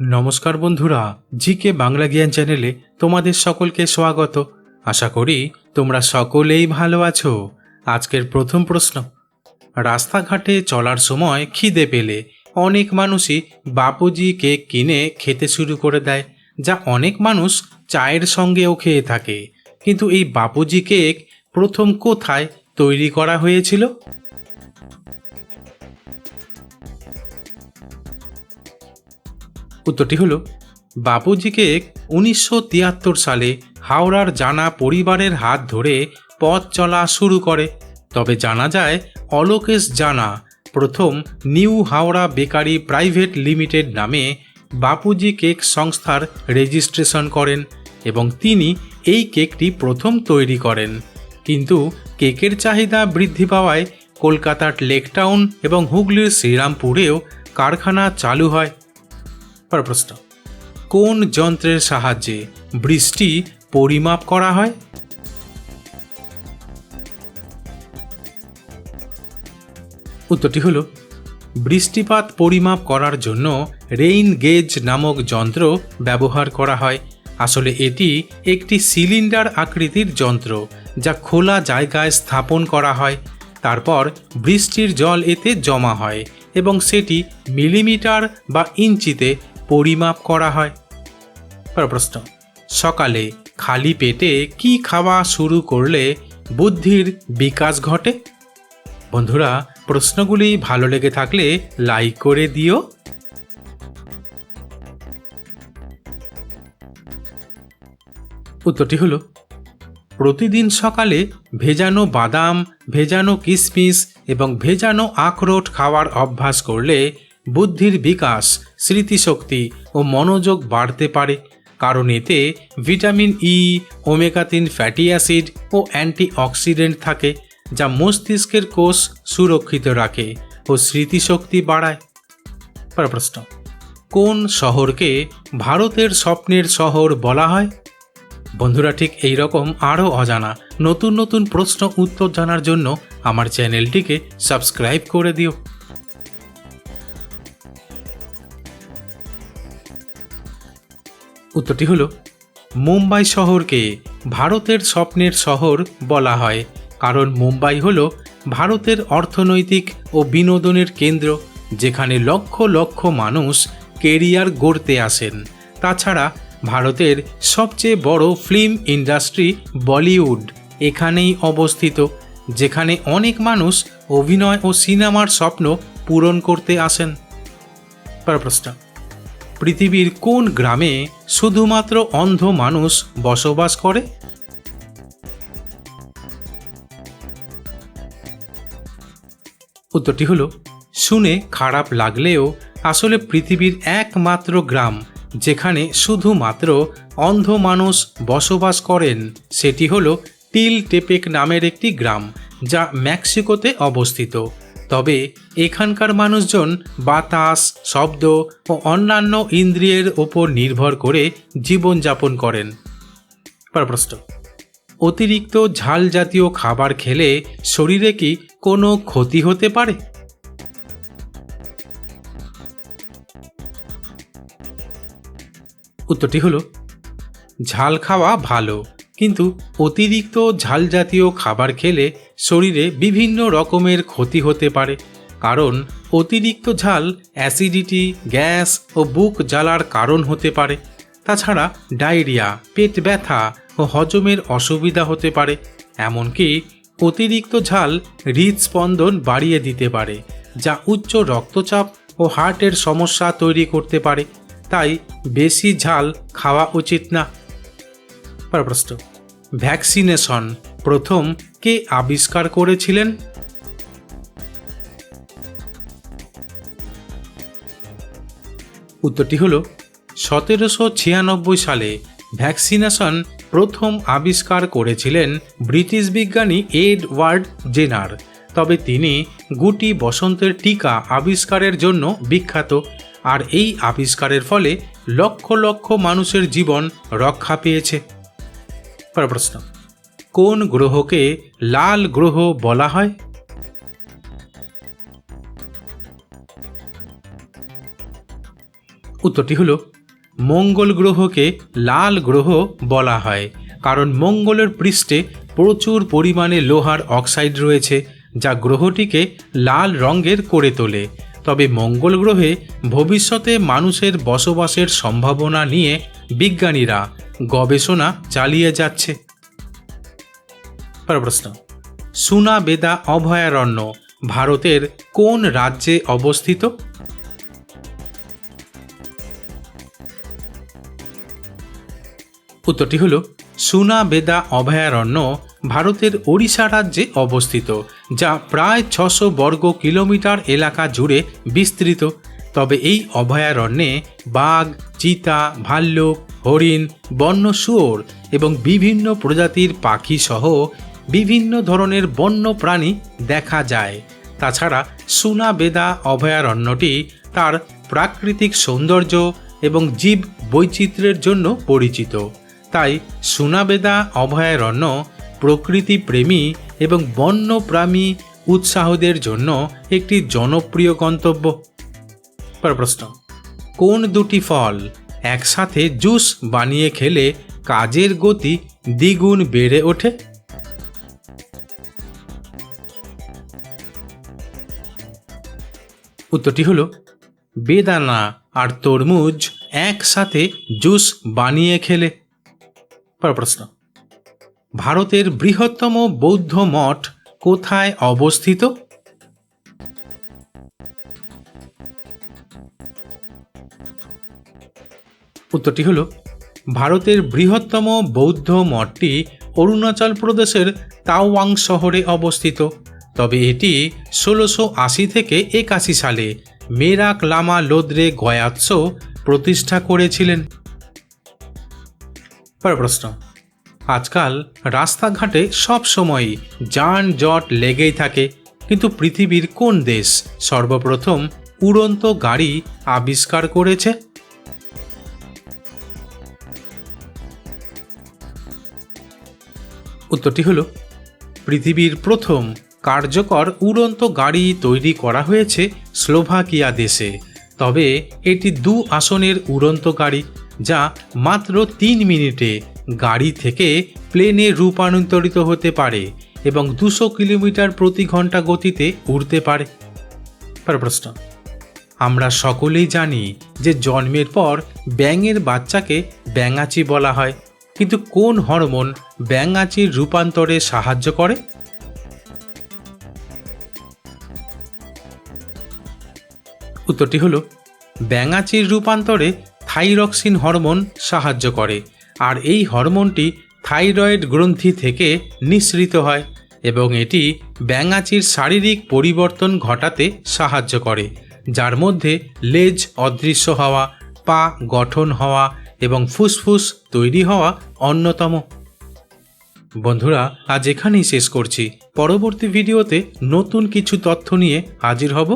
নমস্কার বন্ধুরা, জিকে বাংলা জ্ঞান চ্যানেলে তোমাদের সকলকে স্বাগত। আশা করি তোমরা সকলেই ভালো আছো। আজকের প্রথম প্রশ্ন, রাস্তাঘাটে চলার সময় খিদে পেলে অনেক মানুষই বাপুজি কেক কিনে খেতে শুরু করে দেয়, যা অনেক মানুষ চায়ের সঙ্গেও খেয়ে থাকে। কিন্তু এই বাপুজি কেক প্রথম কোথায় তৈরি করা হয়েছিল? উত্তরটি হলো বাপুজি কেক উনিশশো সালে হাওড়ার জানা পরিবারের হাত ধরে পথ চলা শুরু করে। তবে জানা যায়, অলোকেশ জানা প্রথম new Howrah bakery private limited নামে বাপুজি কেক সংস্থার রেজিস্ট্রেশন করেন এবং তিনি এই কেকটি প্রথম তৈরি করেন। কিন্তু কেকের চাহিদা বৃদ্ধি পাওয়ায় কলকাতার লেকটাউন এবং হুগলির শ্রীরামপুরেও কারখানা চালু হয়। পর প্রশ্ন কোন যন্ত্রের সাহায্যে বৃষ্টি পরিমাপ করা হয়? উত্তরটি হলো, বৃষ্টিপাত পরিমাপ করার জন্য রেইন গেজ নামক যন্ত্র ব্যবহার করা হয়। আসলে এটি একটি সিলিন্ডার আকৃতির যন্ত্র যা খোলা জায়গায় স্থাপন করা হয়। তারপর বৃষ্টির জল এতে জমা হয় এবং সেটি মিলিমিটার বা ইঞ্চিতে পরিমাপ করা হয়। পর প্রশ্ন, সকালে খালি পেটে কি খাওয়া শুরু করলে বুদ্ধির বিকাশ ঘটে? বন্ধুরা, প্রশ্নগুলি ভালো লেগে থাকলে লাইক করে দিও। উত্তরটি হলো, প্রতিদিন সকালে ভেজানো বাদাম, ভেজানো কিশমিশ এবং ভেজানো আখরোট খাওয়ার অভ্যাস করলে বুদ্ধির বিকাশ, স্মৃতিশক্তি ও মনোযোগ বাড়তে পারে। কারণ এতে ভিটামিন ই ওমেগা তিন ফ্যাটি অ্যাসিড ও অ্যান্টিঅক্সিডেন্ট থাকে, যা মস্তিষ্কের কোষ সুরক্ষিত রাখে ও স্মৃতিশক্তি বাড়ায়। প্রশ্ন, কোন শহরকে ভারতের স্বপ্নের শহর বলা হয়? বন্ধুরা, ঠিক এই রকম আরও অজানা নতুন নতুন প্রশ্ন উত্তর জানার জন্য আমার চ্যানেলটিকে সাবস্ক্রাইব করে দিও। উত্তরটি হলো, মুম্বাই শহরকে ভারতের স্বপ্নের শহর বলা হয়, কারণ মুম্বাই হলো ভারতের অর্থনৈতিক ও বিনোদনের কেন্দ্র, যেখানে লক্ষ লক্ষ মানুষ কেরিয়ার গড়তে আসেন। তাছাড়া ভারতের সবচেয়ে বড় ফিল্ম ইন্ডাস্ট্রি বলিউড এখানেই অবস্থিত, যেখানে অনেক মানুষ অভিনয় ও সিনেমার স্বপ্ন পূরণ করতে আসেন। পর প্রশ্ন পৃথিবীর কোন গ্রামে শুধুমাত্র অন্ধ মানুষ বসবাস করে? উত্তরটি হলো, শুনে খারাপ লাগলেও আসলে পৃথিবীর একমাত্র গ্রাম, যেখানে শুধুমাত্র অন্ধ মানুষ বসবাস করেন, সেটি হলো টিল টেপেক নামের একটি গ্রাম, যা মেক্সিকোতে অবস্থিত। তবে এখানকার মানুষজন বাতাস, শব্দ ও অন্যান্য ইন্দ্রিয়ের ওপর নির্ভর করে জীবনযাপন করেন। প্রশ্ন, অতিরিক্ত ঝাল জাতীয় খাবার খেলে শরীরে কি কোনো ক্ষতি হতে পারে? উত্তরটি হলো, ঝাল খাওয়া ভালো, কিন্তু অতিরিক্ত ঝাল জাতীয় খাবার খেলে শরীরে বিভিন্ন রকমের ক্ষতি হতে পারে, কারণ অতিরিক্ত ঝাল অ্যাসিডিটি, গ্যাস ও বুক জ্বালার কারণ হতে পারে। তাছাড়া ডায়রিয়া, পেট ব্যথা ও হজমের অসুবিধা হতে পারে, এমনকি অতিরিক্ত ঝাল হৃদস্পন্দন বাড়িয়ে দিতে পারে, যা উচ্চ রক্তচাপ ও হার্টের সমস্যা তৈরি করতে পারে। তাই বেশি ঝাল খাওয়া উচিত না। ভ্যাকসিনেশন প্রথম কে আবিষ্কার করেছিলেন? উত্তরটি হল সতেরোশো ছিয়ানব্বই সালে ভ্যাকসিনেশন প্রথম আবিষ্কার করেছিলেন ব্রিটিশ বিজ্ঞানী এডওয়ার্ড জেনার। তবে তিনি গুটি বসন্তের টিকা আবিষ্কারের জন্য বিখ্যাত, আর এই আবিষ্কারের ফলে লক্ষ লক্ষ মানুষের জীবন রক্ষা পেয়েছে। প্রশ্ন। কোন গ্রহকে লাল গ্রহ বলা হয়? উত্তরটি হলো, মঙ্গল গ্রহকে লাল গ্রহ বলা হয়, কারণ মঙ্গলের পৃষ্ঠে প্রচুর পরিমাণে লোহার অক্সাইড রয়েছে, যা গ্রহটিকে লাল রঙের করে তোলে। তবে মঙ্গল গ্রহে ভবিষ্যতে মানুষের বসবাসের সম্ভাবনা নিয়ে বিজ্ঞানীরা গবেষণা চালিয়ে যাচ্ছে। প্রশ্ন। সুনাবেদা অভয়ারণ্য ভারতের কোন রাজ্যে অবস্থিত? উত্তরটি হল সুনাবেদা অভয়ারণ্য ভারতের ওড়িশা রাজ্যে অবস্থিত, যা প্রায় ছশো বর্গ কিলোমিটার এলাকা জুড়ে বিস্তৃত। তবে এই অভয়ারণ্যে বাঘ, চিতা, ভাল্লুক, হরিণ, বন্য শুয়োর এবং বিভিন্ন প্রজাতির পাখি সহ বিভিন্ন ধরনের বন্য প্রাণী দেখা যায়। তাছাড়া সুনাবেদা অভয়ারণ্যটি তার প্রাকৃতিক সৌন্দর্য এবং জীব বৈচিত্র্যের জন্য পরিচিত। তাই সুনাবেদা অভয়ারণ্য প্রকৃতি প্রেমী এবং বন্যপ্রাণী উৎসাহদের জন্য একটি জনপ্রিয় গন্তব্য। প্রশ্ন, কোন দুটি ফল একসাথে জুস বানিয়ে খেলে কাজের গতি দ্বিগুণ বেড়ে ওঠে? উত্তরটি হলো, বেদানা আর তরমুজ একসাথে জুস বানিয়ে খেলে। পরের প্রশ্ন, ভারতের বৃহত্তম বৌদ্ধ মঠ কোথায় অবস্থিত? উত্তরটি হল, ভারতের বৃহত্তম বৌদ্ধ মঠটি অরুণাচল প্রদেশের তাওয়াং শহরে অবস্থিত। তবে এটি ষোলোশো আশি থেকে একাশি সালে মেরাক লামা লোদ্রে গয়াৎস প্রতিষ্ঠা করেছিলেন। প্রশ্ন। আজকাল রাস্তাঘাটে সব সময়ই যানজট লেগেই থাকে, কিন্তু পৃথিবীর কোন দেশ সর্বপ্রথম উড়ন্ত গাড়ি আবিষ্কার করেছে? উত্তরটি হলো, পৃথিবীর প্রথম কার্যকর উড়ন্ত গাড়ি তৈরি করা হয়েছে স্লোভাকিয়া দেশে। তবে এটি দু আসনের উড়ন্ত গাড়ি, যা মাত্র তিন মিনিটে গাড়ি থেকে প্লেনে রূপান্তরিত হতে পারে এবং দুশো কিলোমিটার প্রতি ঘণ্টা গতিতে উড়তে পারে। প্রশ্ন। আমরা সকলেই জানি যে জন্মের পর ব্যাঙের বাচ্চাকে ব্যাঙাচি বলা হয়, কিন্তু কোন হরমোন ব্যাঙাচির রূপান্তরে সাহায্য করে? উত্তরটি হলো, ব্যাঙাচির রূপান্তরে থাইরক্সিন হরমোন সাহায্য করে, আর এই হরমোনটি থাইরয়েড গ্রন্থি থেকে নিঃসৃত হয় এবং এটি ব্যাঙাচির শারীরিক পরিবর্তন ঘটাতে সাহায্য করে, যার মধ্যে লেজ অদৃশ্য হওয়া, পা গঠন হওয়া এবং ফুসফুস তৈরি হওয়া অন্যতম। বন্ধুরা, আজ এখানেই শেষ করছি। পরবর্তী ভিডিওতে নতুন কিছু তথ্য নিয়ে হাজির হব।